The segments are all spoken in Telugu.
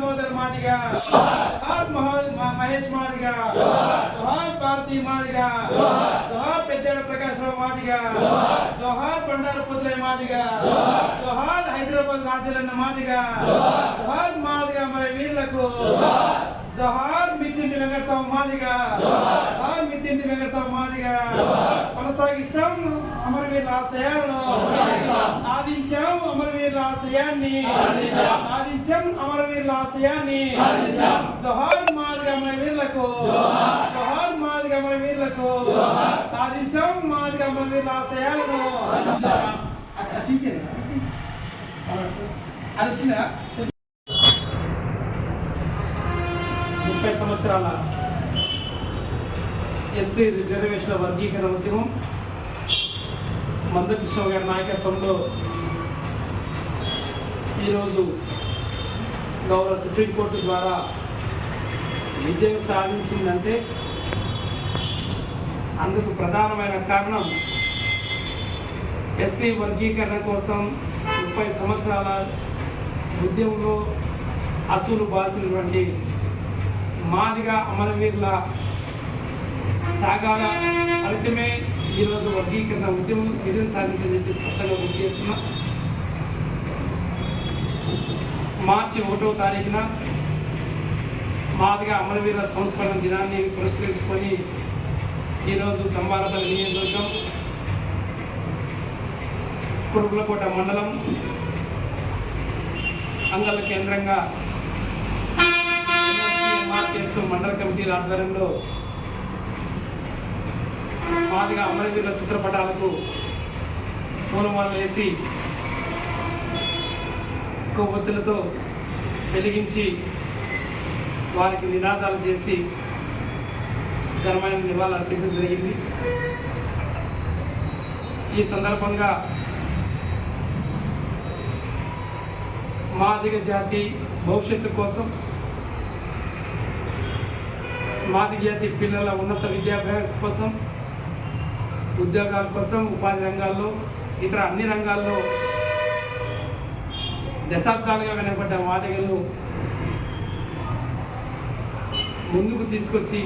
దామోదర్ మాదిగా జోహార్ మహో- మ- మహేష్ మాదిగా జోహార్ భారతి మాదిగా జోహార్ పెద్దేడ ప్రకాశ్ రావు మాదిగా జోహార్ బండారు పుత్రయ్య మాదిగా జోహార్ హైదరాబాద్ రాజులన్న మాదిగా జోహార్ మాదిగా మరి వీరులకు జోహార్ మిద్దింటి వెంకటస్వామి మాదిగా మిద్దింటి వెంకటస్వామి మాదిగా కొనసాగిస్తాం అమరవీరుల ఆశయాలను. సాధించాం అమరవీరుల ఆశయాన్ని. సాధించాం. అమరవీరుల ఆశయాన్ని. జోహార్ మాదిగా అమరవీరులకు. జోహార్. మాదిగా అమరవీరులకు. సాధించాం మాదిగా అమరవీరుల ఆశయాలను. అక్కడ తీసేయండి. అది వచ్చిందా? సంవత్సరాల ఎస్సీ రిజర్వేషన్ల వర్గీకరణ ఉద్యమం మందకృష్ణ గారి నాయకత్వంలో ఈరోజు గౌరవ సుప్రీంకోర్టు ద్వారా విజయం సాధించిందంటే అందుకు ప్రధానమైన కారణం ఎస్సీ వర్గీకరణ కోసం ముప్పై సంవత్సరాల ఉద్యమంలో అసూలు బాసినటువంటి మాదిగా అమరవీరుల త్యాగాల ఫలితమే ఈరోజు వర్గీకరణ ఉద్యమం విజయం సాధించని చెప్పి స్పష్టంగా గుర్తు చేస్తున్నా. మార్చి ఒకటో తారీఖున మాదిగా అమరవీరుల సంస్మరణ దినాన్ని పురస్కరించుకొని ఈరోజు తంబారపల్లి నియోజకవర్గం కురుకులకోట మండలం అంగళ కేంద్రంగా చేస్తూ మండల కమిటీల ఆధ్వర్యంలో మాదిగా అమరవీరుల చిత్రపటాలకు పూలమాలు వేసి కొవ్వొత్తులతో వెలిగించి వారికి నినాదాలు చేసి ఘనమైన నివాళులు అర్పించడం జరిగింది. ఈ సందర్భంగా మాదిగ జాతి భవిష్యత్తు కోసం మాది జాతి పిల్లల ఉన్నత విద్యాభ్యాసం కోసం ఉద్యోగాల కోసం ఉపాధి రంగాల్లో ఇతర అన్ని రంగాల్లో దశాబ్దాలుగా వెనకబడ్డ వాదగలు ముందుకు తీసుకొచ్చి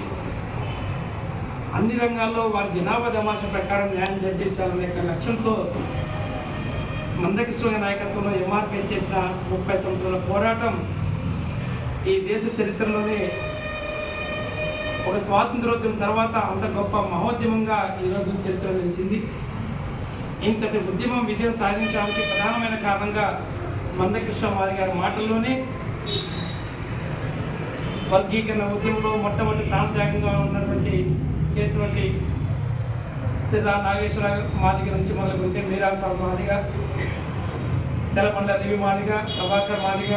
అన్ని రంగాల్లో వారి జనాభా తమాష ప్రకారం న్యాయం జరిపించాలనే యొక్క లక్ష్యంతో మందకృష్ణ నాయకత్వంలో ఎంఆర్పీ చేసిన ముప్పై సంవత్సరాల పోరాటం ఈ దేశ చరిత్రలోనే ఒక స్వాతంత్రోద్యమం తర్వాత అంత గొప్ప మహోద్యమంగా ఈరోజు చరిత్ర నిలిచింది. ఇంతటి ఉద్యమం విజయం సాధించడానికి ప్రధానమైన కారణంగా మందకృష్ణ మాది గారి మాటల్లోనే వర్గీకరణ ఉద్యమంలో మొట్టమొదటి ప్రాణత్యాగంగా ఉన్నటువంటి చేసినటువంటి సిద్ధా నాగేశ్వర మాదిగ నుంచి మొదలుకుంటే మీరా సాబ్ మాదిగ తెలకొండ దేవి మాదిగ ప్రభాకర్ మాదిగ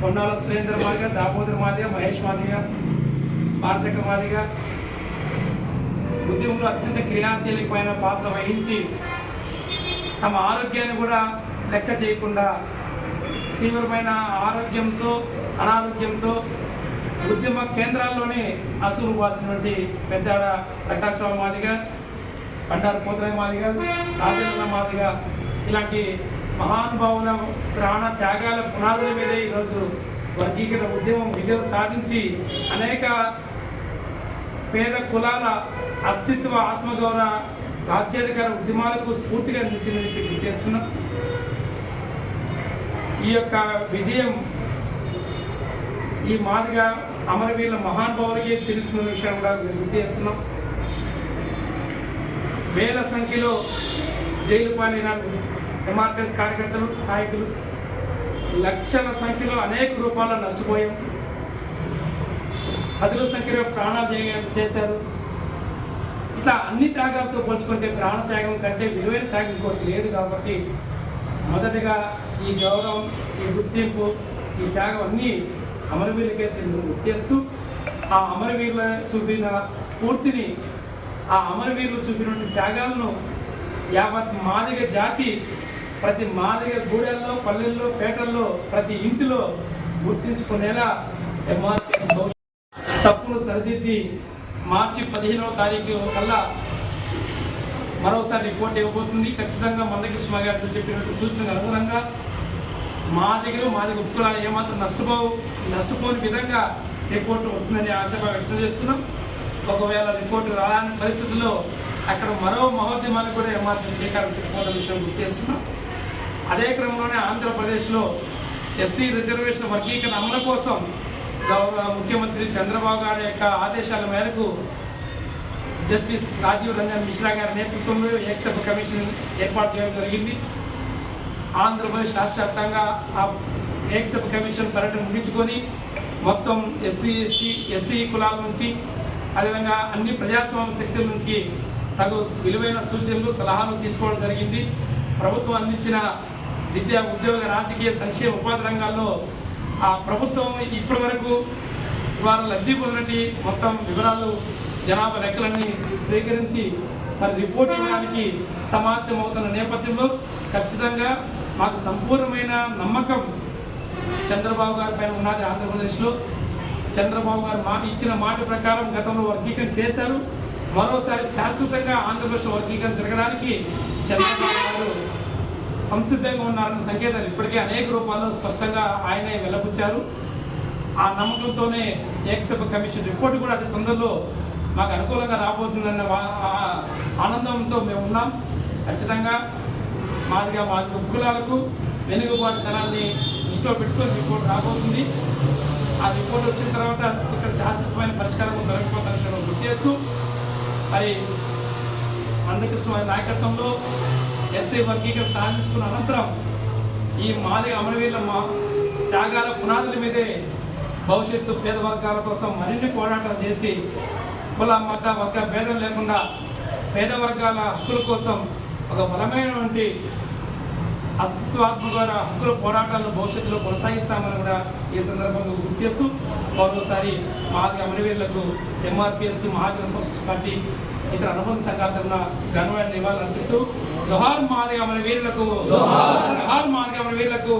కొండాల సురేంద్ర మాదిగ దామోదర్ మాదిగ మహేష్ మాదిగ పార్థక మాదిగ. ఉద్యమంలో అత్యంత క్రియాశీలకమైన పాత్ర వహించి తమ ఆరోగ్యాన్ని కూడా లెక్క చేయకుండా తీవ్రమైన ఆరోగ్యంతో అనారోగ్యంతో ఉద్యమ కేంద్రాల్లోనే అసూలు వాసినటువంటి పెద్దాడ ప్రకాశ్రావు మాదిగా బండారు పోతరాయ మాదిగ రాజేంద్ర మాదిగా ఇలాంటి మహానుభావుల ప్రాణ త్యాగాల పునాదుల మీద ఈరోజు వర్గీకరణ ఉద్యమం విజయం సాధించి అనేక పేద కులాల అస్తిత్వ ఆత్మగౌరవ రాజ్యాధికార ఉద్యమాలకు స్ఫూర్తిగా నిలిచిందని గుర్తు చేస్తున్నాం. ఈ యొక్క విజయం ఈ మాదిగా అమరవీరుల మహానుభావులకి చెల్లుతున్న విషయం కూడా గుర్తు చేస్తున్నాం. వేల సంఖ్యలో జైలు పాలైన ఎంఆర్పిఎస్ కార్యకర్తలు నాయకులు లక్షల సంఖ్యలో అనేక రూపాల్లో నష్టపోయాం. పదుల సంఖ్యలో ప్రాణాలు చేశారు. ఇట్లా అన్ని త్యాగాలతో పోల్చుకుంటే ప్రాణ త్యాగం కంటే విలువైన త్యాగం ఇంకోటి లేదు కాబట్టి మొదటగా ఈ గౌరవం ఈ గుర్తింపు ఈ త్యాగం అన్నీ అమరవీరులకే చెందిన గుర్తు చేస్తూ ఆ అమరవీరుల చూపిన స్ఫూర్తిని ఆ అమరవీరులు చూపినటువంటి త్యాగాలను యావత్ మాదిగ జాతి ప్రతి మాదిగ గూడెల్లో పల్లెల్లో పేటల్లో ప్రతి ఇంటిలో గుర్తించుకునేలా ఎంఆర్ఎస్ తప్పును సరిదిద్ది మార్చి పదిహేనవ తారీఖు కల్లా మరోసారి రిపోర్ట్ ఇవ్వబోతుంది. ఖచ్చితంగా మందకృష్ణ గారు చెప్పినట్టు సూచనకు అనుగుణంగా మా దగ్గర మా దగ్గర ఉపకులాలు ఏమాత్రం నష్టపోవు. నష్టపోని విధంగా రిపోర్ట్ వస్తుందని ఆశాభావం వ్యక్తం చేస్తున్నాం. ఒకవేళ రిపోర్ట్ రాని పరిస్థితుల్లో అక్కడ మరో మహోద్యమానికి కూడా ఏమాత్రం శ్రీకారం చుట్టుకోవడం విషయం గుర్తు చేస్తున్నాం. అదే క్రమంలోనే ఆంధ్రప్రదేశ్లో ఎస్సీ రిజర్వేషన్ వర్గీకరణ అమలు కోసం గౌరవ ముఖ్యమంత్రి చంద్రబాబు గారి యొక్క ఆదేశాల మేరకు జస్టిస్ రాజీవ్ రంజన్ మిశ్రా గారి నేతృత్వంలో ఏకసభ కమిషన్ ఏర్పాటు చేయడం జరిగింది. ఆంధ్రప్రదేశ్ రాష్ట్ర వ్యాప్తంగా ఆ ఏకసభ కమిషన్ పర్యటన ముగించుకొని మొత్తం ఎస్సీ ఎస్టీ ఎస్సీ కులాల నుంచి అదేవిధంగా అన్ని ప్రజాస్వామ్య శక్తుల నుంచి తగు విలువైన సూచనలు సలహాలు తీసుకోవడం జరిగింది. ప్రభుత్వం అందించిన విద్యా ఉద్యోగ రాజకీయ సంక్షేమ ఉపాధి రంగాల్లో ఆ ప్రభుత్వం ఇప్పటి వరకు వారు లబ్ధి పొందినటి మొత్తం వివరాలు జనాభా లెక్కలన్నీ స్వీకరించి మరి రిపోర్ట్ ఇవ్వడానికి సమాప్తమవుతున్న నేపథ్యంలో ఖచ్చితంగా మాకు సంపూర్ణమైన నమ్మకం చంద్రబాబు గారి పైన ఉన్నది ఆంధ్రప్రదేశ్లో. చంద్రబాబు గారు మా ఇచ్చిన మాట ప్రకారం గతంలో వర్గీకరణ చేశారు. మరోసారి శాశ్వతంగా ఆంధ్రప్రదేశ్లో వర్గీకరణ జరగడానికి చంద్రబాబు గారు సంసిద్ధంగా ఉన్నారన్న సంకేతాలు ఇప్పటికే అనేక రూపాల్లో స్పష్టంగా ఆయనే వెలబుచ్చారు ఆ నమ్మకంతోనే ఏకసభ కమిషన్ రిపోర్ట్ కూడా అతి తొందరలో మాకు అనుకూలంగా రాబోతుందన్న ఆనందంతో మేము ఉన్నాం. ఖచ్చితంగా మాదిగా మా కులాలకు వెనుకబాటుతనాన్ని దృష్టిలో పెట్టుకొని రిపోర్ట్ రాబోతుంది. ఆ రిపోర్ట్ వచ్చిన తర్వాత ఇక్కడ శాశ్వతమైన పరిష్కారం దొరకపోతున్న విషయంలో గుర్తు చేస్తూ మరి మందకృష్ణ నాయకత్వంలో ఎస్ఐ వర్గీకరణ సాధించుకున్న అనంతరం ఈ మాదిగ అమరవీరుల మా త్యాగాల పునాదుల మీదే భవిష్యత్తు పేద వర్గాల కోసం మరిన్ని పోరాటాలు చేసి కుల మత వర్గ భేదం లేకుండా పేద వర్గాల హక్కుల కోసం ఒక బలమైనటువంటి అస్తిత్వాత్మక హక్కుల పోరాటాలను భవిష్యత్తులో కొనసాగిస్తామని కూడా ఈ సందర్భంగా గుర్తు చేస్తూ మరోసారి మాది అమరవీరులకు ఎంఆర్పిఎస్ మహాజన సోషలిస్ట్ పార్టీ ఇతర అనుబంధ సంఘాల తరఫున ఘనమైన నివాళులు అర్పిస్తూ జోహార్ మాదిగ అమరవీరులకు జోహార్. మాదిగ అమరవీరులకు